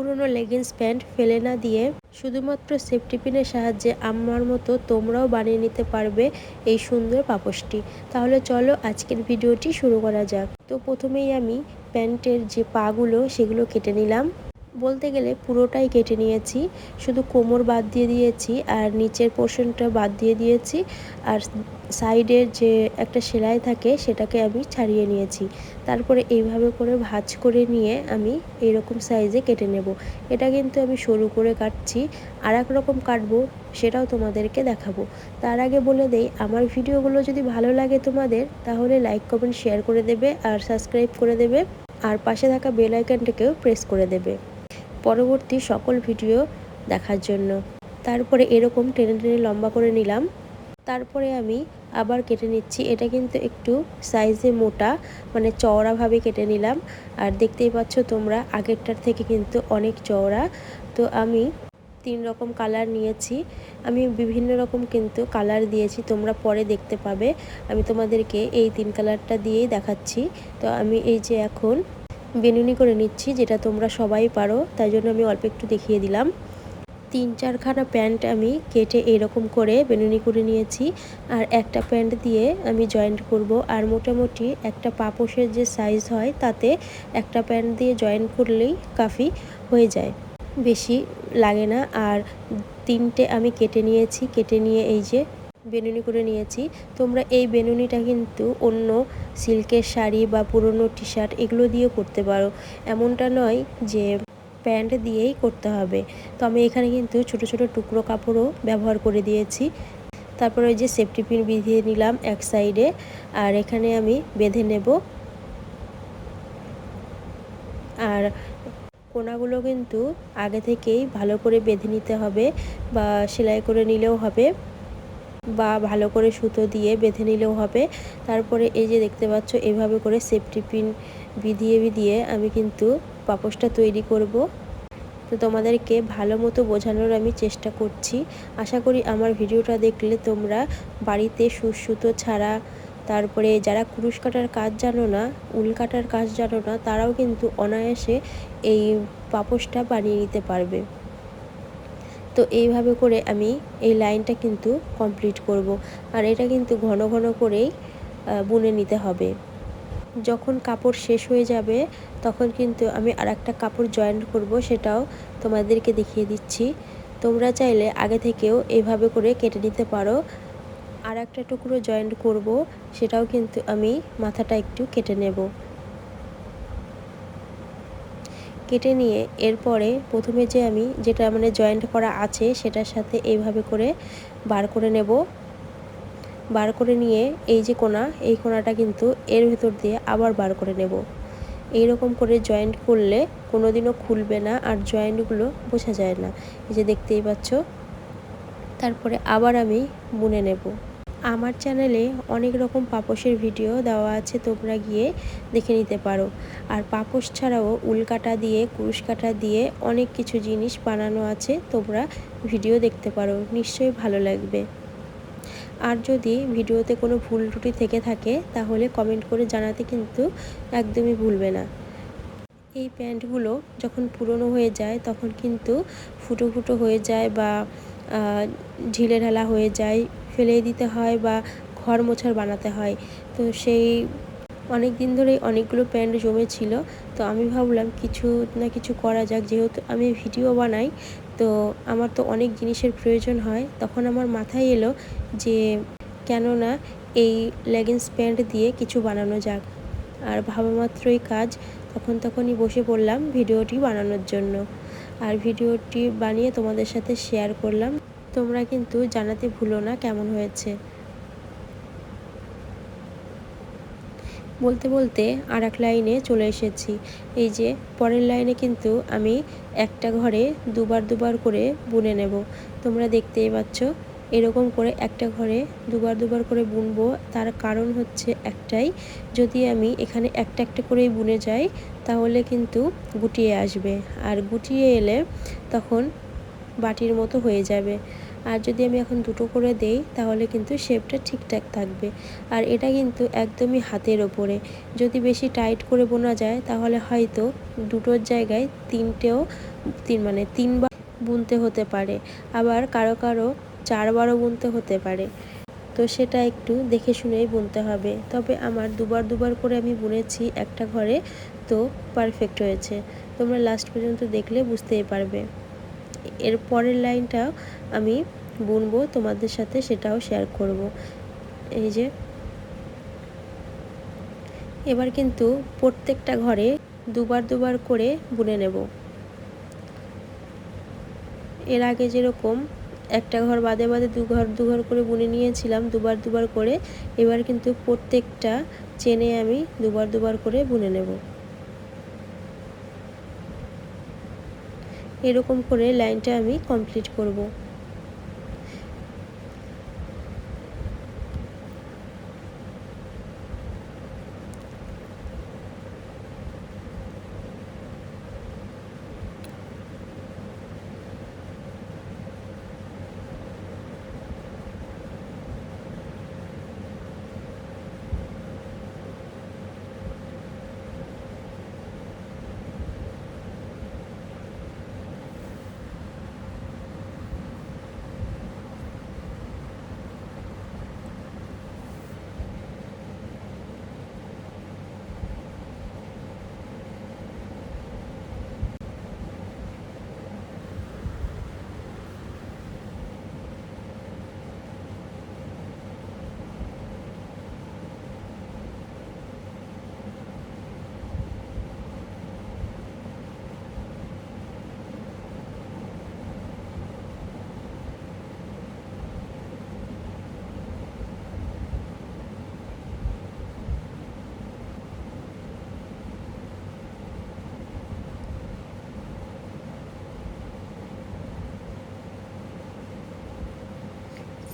পুরনো leggings pant ফেলে না দিয়ে শুধুমাত্র সেফটি পিনের সাহায্যে আমার মতো তোমরাও বানিয়ে নিতে পারবে এই সুন্দর পাপোশটি। তাহলে চলো আজকের ভিডিওটি শুরু করা যাক। তো প্রথমেই আমি প্যান্টের যে পাগুলো সেগুলো কেটে নিলাম। বলতে গেলে পুরোটাই কেটে নিয়েছি। শুধু কোমর বাদ দিয়ে দিয়েছি আর নিচের পোর্শনটা বাদ দিয়ে দিয়েছি। আর সাইডের যে একটা সেলাই থাকে সেটাকে আমি ছাড়িয়ে নিয়েছি। তারপরে এইভাবে করে ভাজ করে নিয়ে আমি এইরকম সাইজে কেটে নেব। এটা কিন্তু আমি সরু করে কাটছি। আর এক রকম কাটবো সেটাও তোমাদেরকে দেখাবো। তার আগে বলে দেই, আমার ভিডিওগুলো যদি ভালো লাগে তোমাদের, তাহলে লাইক কমেন্ট শেয়ার করে দেবে আর সাবস্ক্রাইব করে দেবে। আর পাশে থাকা বেল আইকনটাকেও প্রেস করে দেবে। পরবর্তী সকল ভিডিও দেখার জন্য। তারপরে এরকম টেনে টেনে লম্বা করে নিলাম। তারপরে আমি আবার কেটে নিচ্ছি। এটা কিন্তু একটু সাইজে মোটা মানে চওড়াভাবে কেটে নিলাম। আর দেখতেই পাচ্ছ তোমরা, আগেরটার থেকে কিন্তু অনেক চওড়া। তো আমি তিন রকম কালার নিয়েছি। আমি বিভিন্ন রকম কিন্তু কালার দিয়েছি। তোমরা পরে দেখতে পাবে। আমি তোমাদেরকে এই তিন কালারটা দিয়েই দেখাচ্ছি। তো আমি এই যে এখন বেনুনি করে নিচ্ছি, যেটা তোমরা সবাই পারো, তাই জন্য আমি অল্প একটু দেখিয়ে দিলাম। তিন চারখানা প্যান্ট আমি কেটে এরকম করে বেনুনি করে নিয়েছি, আর একটা প্যান্ট দিয়ে আমি জয়েন্ট করব। আর মোটামুটি একটা পাপোশের যে সাইজ হয়, তাতে একটা প্যান্ট দিয়ে জয়েন্ট করলেই কাফি হয়ে যায়। বেশি লাগে না, আর তিনটে আমি কেটে নিয়েছি, কেটে নিয়ে এই যে বেনুনি করে নিয়েছি। তোমরা এই বেনুনিটা কিন্তু অন্য সিল্কের শাড়ি বা পুরনো টি শার্ট এগুলো দিয়েও করতে পারো। এমনটা নয় যে প্যান্ট দিয়েই করতে হবে। তো আমি এখানে কিন্তু ছোট ছোট টুকরো কাপড়ও ব্যবহার করে দিয়েছি। তারপরে ওই যে সেফটি পিন বিধিয়ে নিলাম এক সাইডে। আর এখানে আমি বেঁধে নেব। আর কোনাগুলো কিন্তু আগে থেকেই ভালো করে বেঁধে নিতে হবে বা সেলাই করে নিলেও হবে। বা ভালো করে সুতো দিয়ে বেঁধে নিলেও হবে। তারপরে এই যে দেখতে পাচ্ছ, এভাবে করে সেফটি পিন বিধিয়ে বিধিয়ে আমি কিন্তু পাপোশটা তৈরি করব। তো তোমাদেরকে ভালো মতো বোঝানোর আমি চেষ্টা করছি। আশা করি আমার ভিডিওটা দেখলে তোমরা বাড়িতে সুতো ছাড়া, তারপরে যারা কুরুশ কাটার কাজ জানো না, উল কাটার কাজ জানো না, তারাও কিন্তু অনায়াসে এই পাপোশটা বানিয়ে নিতে পারবে। তো এইভাবে করে আমি এই লাইনটা কিন্তু কমপ্লিট করব। আর এটা কিন্তু ঘন ঘন করেই বুনে নিতে হবে। যখন কাপড় শেষ হয়ে যাবে, তখন কিন্তু আমি আর একটা কাপড় জয়েন্ট করব, সেটাও তোমাদেরকে দেখিয়ে দিচ্ছি। তোমরা চাইলে আগে থেকেও এইভাবে করে কেটে নিতে পারো। আর একটা টুকরো জয়েন্ট করব, সেটাও কিন্তু আমি মাথাটা একটু কেটে নেব। কেটে নিয়ে এরপরে প্রথমে যে আমি যেটা মানে জয়েন্ট করা আছে সেটার সাথে এইভাবে করে বার করে নেব। বার করে নিয়ে এই যে কোনা, এই কোনাটা কিন্তু এর ভেতর দিয়ে আবার বার করে নেব। এই রকম করে জয়েন্ট করলে কোনো দিনও খুলবে না আর জয়েন্টগুলো বোঝা যায় না। এই যে দেখতেই পাচ্ছ। তারপরে আবার আমি বুনে নেব। আমার চ্যানেলে অনেক রকম পাপোশের ভিডিও দেওয়া আছে, তোমরা গিয়ে দেখে নিতে পারো। আর পাপোশ ছাড়াও উলকাটা দিয়ে, কুরুশ কাটা দিয়ে অনেক কিছু জিনিস বানানো আছে, তোমরা ভিডিও দেখতে পারো, নিশ্চয়ই ভালো লাগবে। আর যদি ভিডিওতে কোনো ভুল ত্রুটি থেকে থাকে, তাহলে কমেন্ট করে জানাতে কিন্তু একদমই ভুলবে না। এই প্যান্টগুলো যখন পুরনো হয়ে যায়, তখন কিন্তু ফুটো ফুটো হয়ে যায় বা ঢিলে ঢালা হয়ে যায় ফেলে দিতে হয় বা ঘর মোছার বানাতে হয়। তো সেই অনেক দিন ধরেই অনেকগুলো প্যান্ট জমেছিল। তো আমি ভাবলাম কিছু না কিছু করা যাক। যেহেতু আমি ভিডিও বানাই, তো আমার তো অনেক জিনিসের প্রয়োজন হয়। তখন আমার মাথায় এলো যে কেননা এই লেগিংস প্যান্ট দিয়ে কিছু বানানো যাক। আর ভাবা মাত্রই কাজ, তখন তখনই বসে পড়লাম ভিডিওটি বানানোর জন্য। আর ভিডিওটি বানিয়ে তোমাদের সাথে শেয়ার করলাম। তোমরা কিন্তু জানাতে ভুলো না কেমন হয়েছে। বলতে বলতে আর এক লাইনে চলে এসেছি। এই যে, পরের লাইনে কিন্তু আমি একটা ঘরে দুবার দুবার করে বুনে নেব। তোমরা দেখতেই পাচ্ছ, এরকম করে একটা ঘরে দুবার দুবার করে বুনবো। তার কারণ হচ্ছে একটাই, যদি আমি এখানে একটা একটা করেই বুনে যাই, তাহলে কিন্তু গুটিয়ে আসবে। আর গুটিয়ে এলে তখন বাটির মতো হয়ে যাবে। আর যদি আমি এখন দুটো করে দেই, তাহলে কিন্তু শেপটা ঠিকঠাক থাকবে। আর এটা কিন্তু একদমই হাতের ওপরে। যদি বেশি টাইট করে বোনা যায়, তাহলে হয়তো দুটোর জায়গায় তিনটেও তিন মানে তিনবার বুনতে হতে পারে। আবার কারও কারও চারবারও বুনতে হতে পারে। তো সেটা একটু দেখে শুনেই বুনতে হবে। তবে আমার দুবার দুবার করে আমি বুনেছি একটা ঘরে, তো পারফেক্ট হয়েছে। তোমরা লাস্ট পর্যন্ত দেখলে বুঝতেই পারবে। এর পরের লাইনটা আমি বুনবো, তোমাদের সাথে সেটাও শেয়ার করব। এই যে, এবার কিন্তু প্রত্যেকটা ঘরে দুবার দুবার করে বুনে নেব। এর আগে যেরকম একটা ঘর বাদে বাদে দু ঘর দু ঘর করে বুনে নিয়েছিলাম, দুবার দুবার করে, এবার কিন্তু প্রত্যেকটা চেনে আমি দুবার দুবার করে বুনে নেব। এরকম করে লাইনটা আমি কমপ্লিট করব।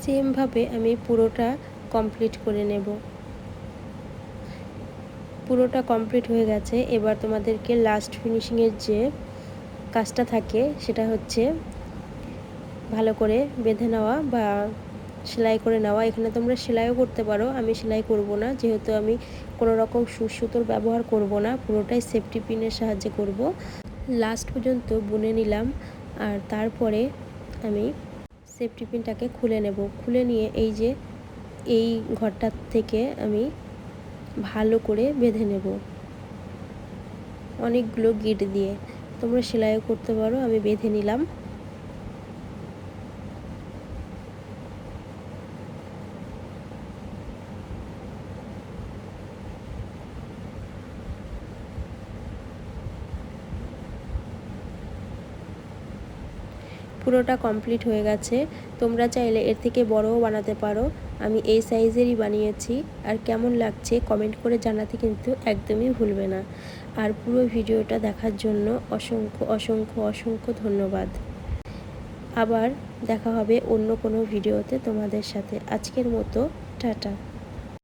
সেমভাবে আমি পুরোটা কমপ্লিট করে নেব। পুরোটা কমপ্লিট হয়ে গেছে। এবার তোমাদেরকে লাস্ট ফিনিশিংয়ের যে কাজটা থাকে, সেটা হচ্ছে ভালো করে বেঁধে নেওয়া বা সেলাই করে নেওয়া। এখানে তোমরা সেলাইও করতে পারো, আমি সেলাই করব না। যেহেতু আমি কোনো রকম সুতোর ব্যবহার করব না, পুরোটাই সেফটি পিনের সাহায্যে করব। লাস্ট পর্যন্ত বুনে নিলাম, আর তারপরে আমি সেফটি পিনটাকে খুলে নেব। খুলে নিয়ে এই যে এই ঘরটার থেকে আমি ভালো করে বেঁধে নেব। অনেকগুলো গিট দিয়ে। তোমরা সেলাইও করতে পারো, আমি বেঁধে নিলাম। পুরোটা কমপ্লিট হয়ে গেছে। তোমরা চাইলে এর থেকে বড়ও বানাতে পারো। আমি এই সাইজেরই বানিয়েছি। আর কেমন লাগছে কমেন্ট করে জানাতে কিন্তু একদমই ভুলবে না। আর পুরো ভিডিওটা দেখার জন্য অসংখ্য অসংখ্য অসংখ্য ধন্যবাদ। আবার দেখা হবে অন্য কোনো ভিডিওতে তোমাদের সাথে। আজকের মতো, টাটা।